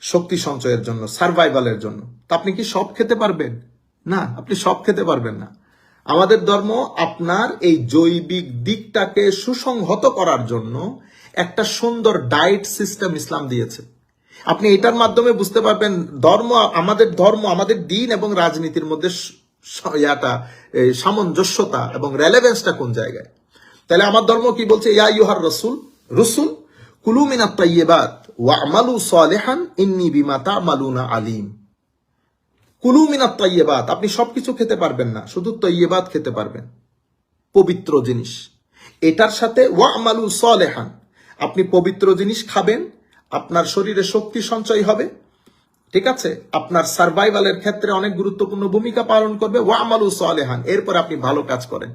শক্তি সঞ্চয়ের জন্য সার্ভাইভালের জন্য। তা আপনি কি সব খেতে পারবেন? না, আপনি সব খেতে পারবেন না। আমাদের ধর্ম আপনার এই জৈবিক দিকটাকে সুসংহত করার জন্য একটা সুন্দর ডায়েট সিস্টেম ইসলাম দিয়েছে। আপনি এটার মাধ্যমে বুঝতে পারবেন ধর্ম, আমাদের ধর্ম, আমাদের দিন এবং রাজনীতির মধ্যে ইয়াটা সামঞ্জস্যতা এবং রেলেভেন্সটা কোন জায়গায়? তাহলে আমার ধর্ম কি বলছে? ইয়া ইউহার রসুল রসুল কুলু মিনাত তাইয়্যিবাত ওয়া আমালু সালিহান, ইন্নী বিমা তা'মালুনা আলিম। কুলু মিনাত তাইয়্যিবাত, আপনি সবকিছু খেতে পারবেন না, শুধু তৈয়বাত খেতে পারবেন। পবিত্র জিনিস। এটার সাথে ওয়া আমালু সালেহান আপনি পবিত্র জিনিস খাবেন, আপনার শরীরে শক্তি সঞ্চয় হবে। ঠিক আছে? আপনার সার্ভাইভালের ক্ষেত্রে অনেক গুরুত্বপূর্ণ ভূমিকা পালন করবে ওয়া আমালু সালেহান এরপর আপনি ভালো কাজ করেন।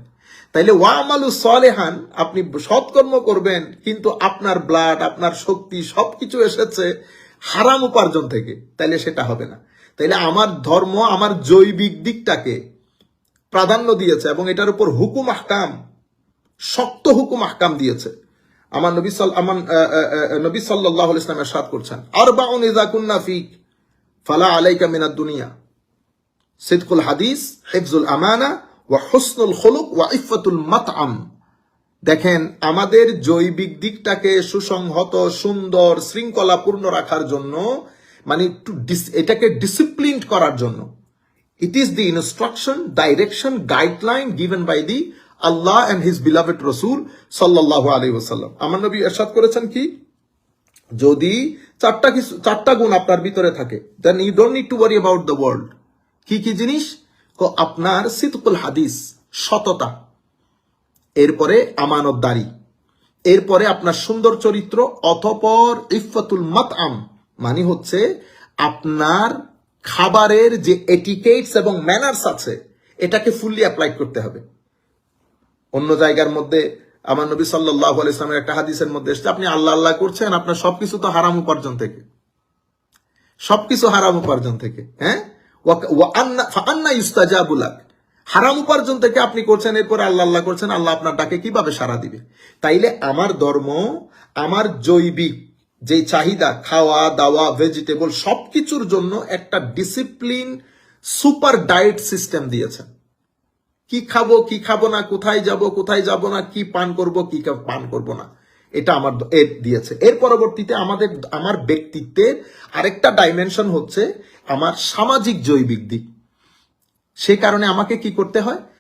তাইলে ওয়া আমালু সালেহান, আপনি সৎকর্ম করবেন, কিন্তু আপনার ব্লাড আপনার শক্তি সবকিছু এসেছে হারাম উপার্জন থেকে, তাইলে সেটা হবে না। তাইলে আমার ধর্ম, আমার জৈবিক দিকটাকে প্রাধান্য দিয়েছে এবং এটার উপর হুকুম আহকাম, শক্ত হুকুম আহকাম দিয়েছে। আমার নবী সাল, আমার নবী সাল্লাহ ইসলামের সাথ করছেন আর বাউন ইজা কুন্না ফিক, ফালা আলাইকা মিনাদ দুনিয়া, সিদকুল হাদিস হেফজুল আমানা ওয়া হুসনুল খুলুক ওয়া ইফাতুল মাতআম। দেখেন, আমাদের জৈবিক দিকটাকে সুসংহত, সুন্দর, শৃঙ্খলাপূর্ণ রাখার জন্য মানে একটু এটাকে ডিসিপ্লিন করার জন্য। It is the instruction direction guideline given by the Allah and his beloved রসুল সাল্লাহ আলী ওসাল্লাম আমার নবী এরশাদ করেছেন কি? যদি চারটা কিছু চারটা গুণ আপনার ভিতরে থাকে then you don't need to worry about the world কি কি জিনিস? আপনার সিতকুল হাদিস সততা। এরপরে আমানতদারি। এরপরে আপনার সুন্দর চরিত্র অথপর ইফাতুল মাতআম মানে হচ্ছে আপনার খাবারের যে এটিকেটস এবং ম্যানার্স আছে, এটাকে ফুললি অ্যাপ্লাই করতে হবে। অন্য জায়গার মধ্যে আমার নবী সাল্লাহ ইসলামের একটা হাদিসের মধ্যে এসছে, আপনি আল্লাহ আল্লাহ করছেন, আপনার সবকিছু তো হারাম উপার্জন থেকে। সবকিছু হারাম উপার্জন থেকে হ্যাঁ? আন্না- ফাআন্না ইউস্তাজাবু লাক। হারাম উপার্জন থেকে আপনি করছেন, এরপর আল্লাহ আল্লাহ করছেন, আল্লাহ আপনার ডাকে কীভাবে সাড়া দিবে? তাইলে আমার ধর্ম, আমার জৈবিক যে চাহিদা, খাওয়া, দাওয়া ভেজিটেবল সবকিছুর জন্য একটা ডিসিপ্লিন সুপার ডায়েট সিস্টেম দিয়েছেন। কি খাব কি খাব না, কোথায় যাব কোথায় যাব না, কি পান করব কি, পান করব না। এটা আমার দিয়েছে। এর পরবর্তীতে আমাদের, আমার ব্যক্তিত্বের আরেকটা ডাইমেনশন হচ্ছে আমার সামাজিক জৈবিক দিক। সে কারণে আমাকে কি করতে হয়?